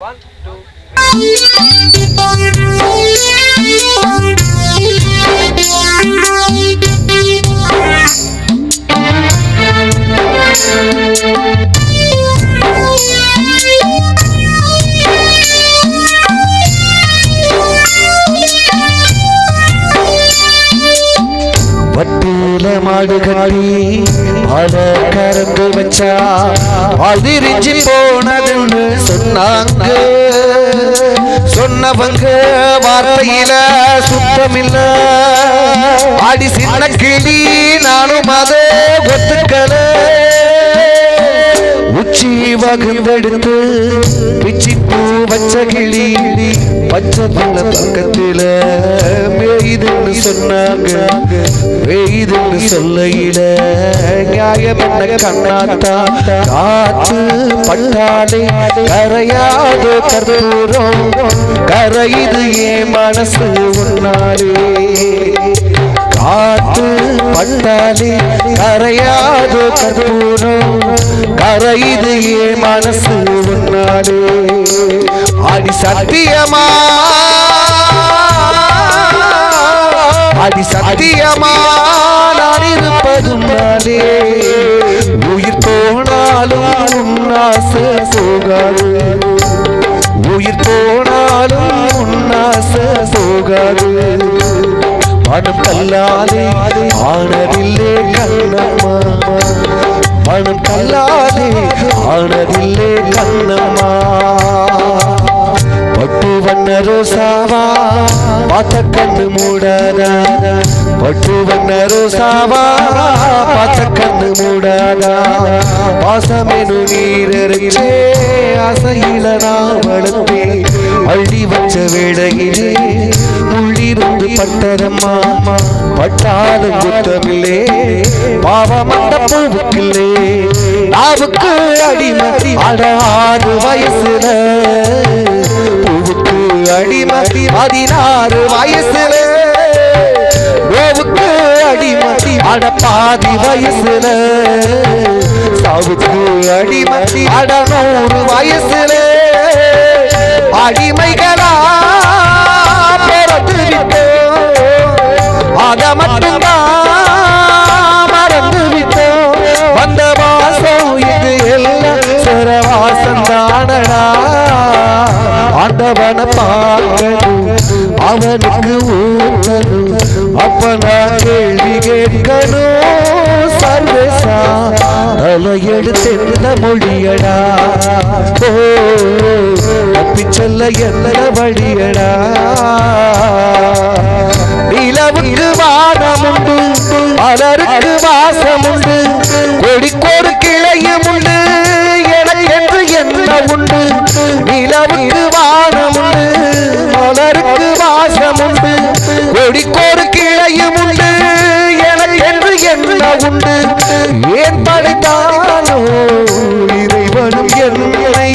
One, two, வட்டியில மாடு கட்டி பல கறந்து வச்சா அதிரிஞ்சு போனதுன்னு சொன்னாங்க. சொன்னவங்க வார்த்தையில சுத்தமில்ல. ஆடி சின்ன கிளி நானும் அதை வகுந்தெடுத்து பிச்சி பூ வச்ச கிளி பச்சை புள்ள பக்கத்தில மேயுதுன்னு சொன்னாங்க. மேயுதுன்னு சொல்லையில நியாயம் என்ன கண்ணாத்தா? காத்து பட்டாலே கரையாத கற்பூரம். கரையுது ஏ மனசு உன்னாலே காத்து பட்டாலே கரையாது கற்பூரம். கரையுது ஏ மனசு உன்னாலே. அடி சத்தியமா? அடி சத்தியமா? நான் இருப்பதும் நானே. உயிர் போனாலும் உன்னாச போகாது. உயிர் போனாலும் உன்னாச போகாது. பணம் கல்லாதே ஆனதில்லே கண்ணம்மா. பணம் கல்லாதே ஆனதில்லே கண்ணம்மா. பட்டு வண்ண ரோசாவா பார்த்த கண்ணு மூடாதா. பட்டு வண்ண ரோசாவா பார்த்த கண்ணு மூடாதா. பாசமெனு நீரறிச்சே அசையில நான் வளர்த்தே அள்ளி வச்ச வேடையிலே பட்டதம்மா பட்டாலும் குத்தமில்லே பாவமந்த பூவுக்கில்லே நாவுக்கு அடிமதி அடாறு வயசுல. பூவுக்கு அடிமதி பதினாறு வயசுல. நோவுக்கு அடிமதி அட பாதி வயசுல. சாவுக்கு அடிமதி அட நூறு வயசுல. அடிமைகளா மட்டும்தான் மறந்து விட்டோம் வந்த வாசம் இது எல்லாம் சிறவாசம் தானடா. ஆண்டவனை பார்க்கணும் அவனுக்கு ஊற்றணும் அப்ப நான் கேள்வி கேட்கணும். தலையெடுத்து என்ன மொழியடா ஓ தப்பி செல்ல என்ன வழியடா நிலவுக்கு வானம் உண்டு மலருக்கு வாசம் உண்டு கொடிக்கோடு கிளையும் உண்டு எனக்கென்று என்ன உண்டு? நிலவுக்கு வானம் உண்டு மலருக்கு வாசம் உண்டு கொடிக்கோடு கிளையும் உண்டு உண்டு ஏன் படைத்தானோ இறைவனும் என்னை.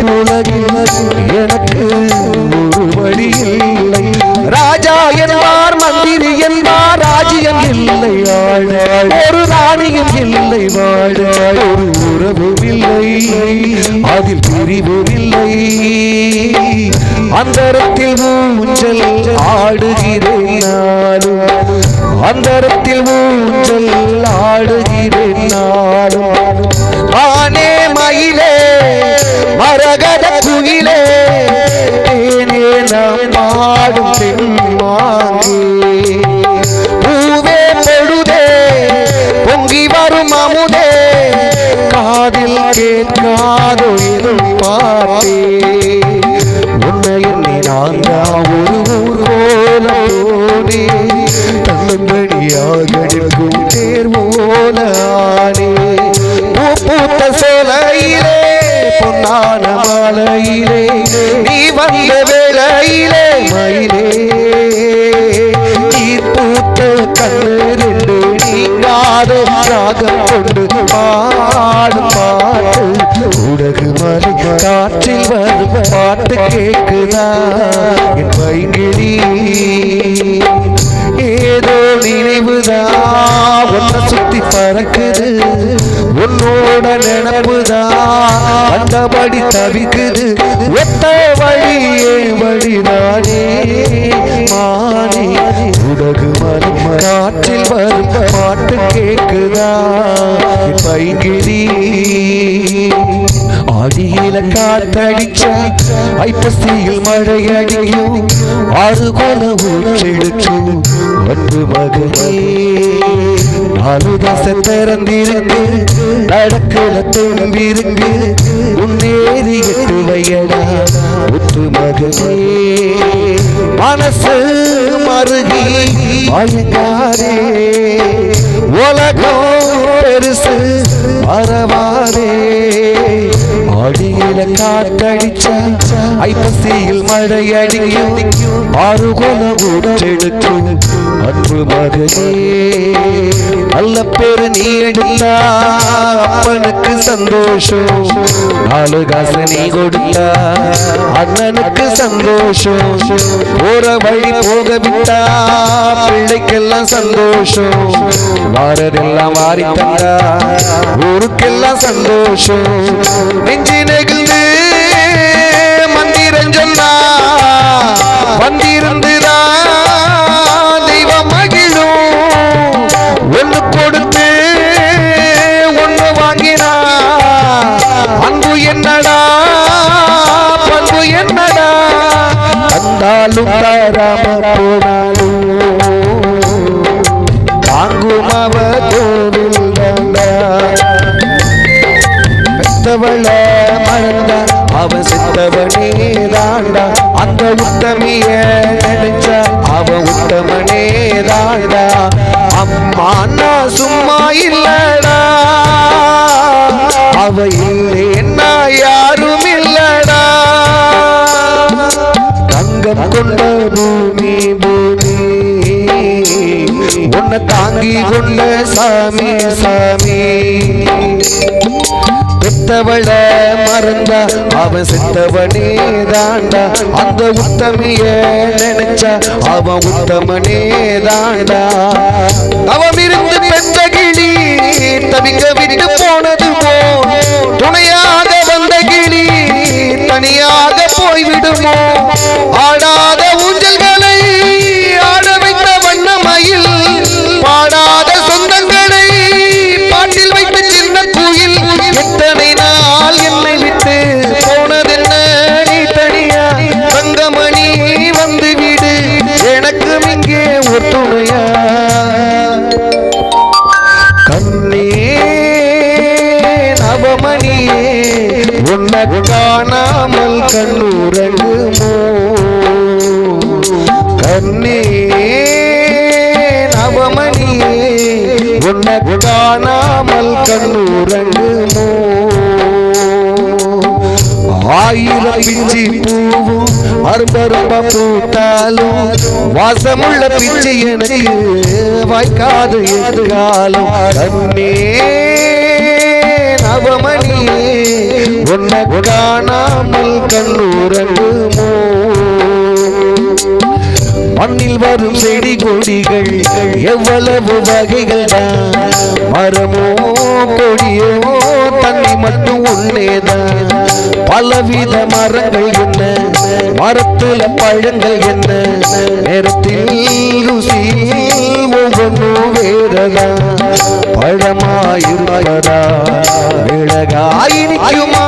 உலகில் எனக்கு ஒரு வழி இல்லை. ராஜா என்பார் மந்திரி என்பார் ராஜ்யம் இல்லை. ஆழ ஒரு ராணியும் இல்லை. வாழ ஒரு உறவும் இல்லை. அதில் பிரிவும் இல்லை. அந்தரத்தில் ஊஞ்சல் ஆடுகிறேன் நானும். அந்தரத்தில் ஊஞ்சல் ஆடுகிறேன் நானும் ஆனே மயிலே மரகத குயிலே தேனே நாம் ஆடும் பெண்மாங்கே பூவே பூத்த சேலையிலே பொன்னான மாலையிலே நீ வந்த வேலையிலே மயிலே. நீ பூத்த கண்ணு நீங்காத ராகம் கொண்டு பாடும் பாட்டு. உடகு மலை காற்றில் வரும் பாட்டு கேட்குதா என் பைங்கிழி ஏதோ நினைவுதான் உன்னை சுத்தி பறக்குது. உன்னோட நினைவுதான் அந்தபடி தவிக்குது. ஒத்த வழியே வழிதானே. மானே உலகு மரம் காற்றில் வரும் பாட்டு கேட்குதா என் அடியில காத்தடிச்ச ஐப்பசியில் மழையடியும் அடிக்கும் ஆறு கொல ஊற்றெடுக்கும் அன்பு மகனே நாலு தசை திறந்திருந்து நடக்கல தும்பிருந்து உன்னேறி எட்டு வையடா ஒத்து மகனே மனசு மருகி மயங்காரே உலகம் பெருசு பரவாரே ஆடியில காத்தடிச்சா ஐப்பசியில் மழை அடிக்கும் ஆறு கொல ஊற்றெடுக்கும் அன்பு மகனே நல்ல பேரு நீ எடுத்தா அப்பனுக்கு சந்தோஷம். நாலு காசு நீ கொடுத்தா அண்ணனுக்கு சந்தோஷம். போற வழி போக விட்டா பிள்ளைக்கெல்லாம் சந்தோஷம். வாரதெல்லாம் மாறி தந்தா ஊருக்கெல்லாம் சந்தோஷம். நெஞ்சி நெகிழ்ந்து மந்திரம் சொன்னா வந்திருந்து தாங்கும் அவ பெத்தவள மறந்த அவன் செத்தவனே தாண்டா. அந்த உத்தமிய நினைச்சா அவன் உத்தமனே தாண்டா. அம்மா நான் சும்மா இல்லடா. அவ இல்லைன்னா யாரும் இல்லடா தங்கம் கொண்ட தாங்கி கொண்ட சாமி சாமி. பெத்தவள மறந்தா அவன் செத்தவனே தாண்டா. அந்த உத்தமிய நினைச்சா அவன் உத்தமனே தாண்டா. அவன் இருந்து பெத்த கிளி தவிக்க விட்டு போனது போ. துணையாக வந்த கிளி தனியாக போய்விடுமோ. காணாமல் கண்ணுறங்குமோ கண்ணே நவமணியே உன்னை காணாமல் கண்ணுறங்குமோ ஆயிரம் பிச்சி பூவும் அரும்பரும்ப பூத்தாலும் வாசமுள்ள பிச்சை எனக்கு வாய்க்காது எதிர்காலம் கண்ணே நவமணி. உன்னை காணாமல் கண்ணுறங்குமோ மண்ணில் வரும் செடி கொடிகள் எவ்வளவு வகைகள் தான் மரமோ கொடியோ தண்ணி மட்டும் ஒன்னேதான் பலவித மரங்கள் என்ன? மரத்துல பழங்கள் என்ன? நேரத்தில் ருசி ஒவ்வொன்றும் வேறதா? பழமாயிருப்பதா? மிளகாய் நிற்குமா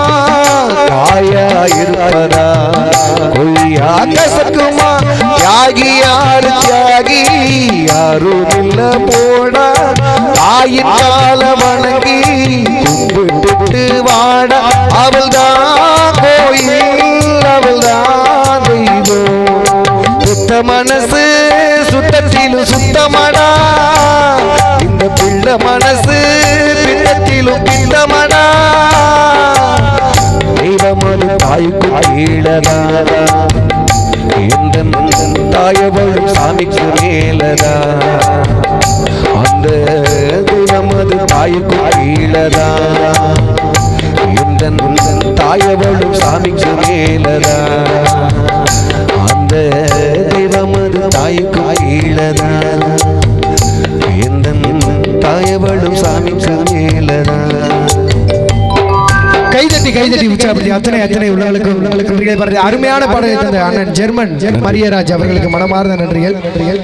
காயாயிருப்பதா? கொய்யா கசக்குமா தியாகி யாரு தியாகி யாரும் இல்ல போடா தாயின் கால வணங்கி கும்பிட்டுட்டு வாடா அவள் தான் கோயில் அவள் தான் தெய்வம். சுத்த மனசு சுத்தத்திலும் சுத்தமடா. இந்த பிள்ளை மனசு பித்தத்திலும் தாய்க்கு கீழதாரா எந்த தாயவளும் சாமிக்கு மேலதா? அந்த நமது தாய்க்கு கீழதா? எந்த தாயவளும் சாமிக்கு மேலதா? அருமையான பாடலை தந்த அண்ணன் ஜெர்மன் மரியராஜ் அவர்களுக்கு மனமார்ந்த நன்றிகள் நன்றிகள்.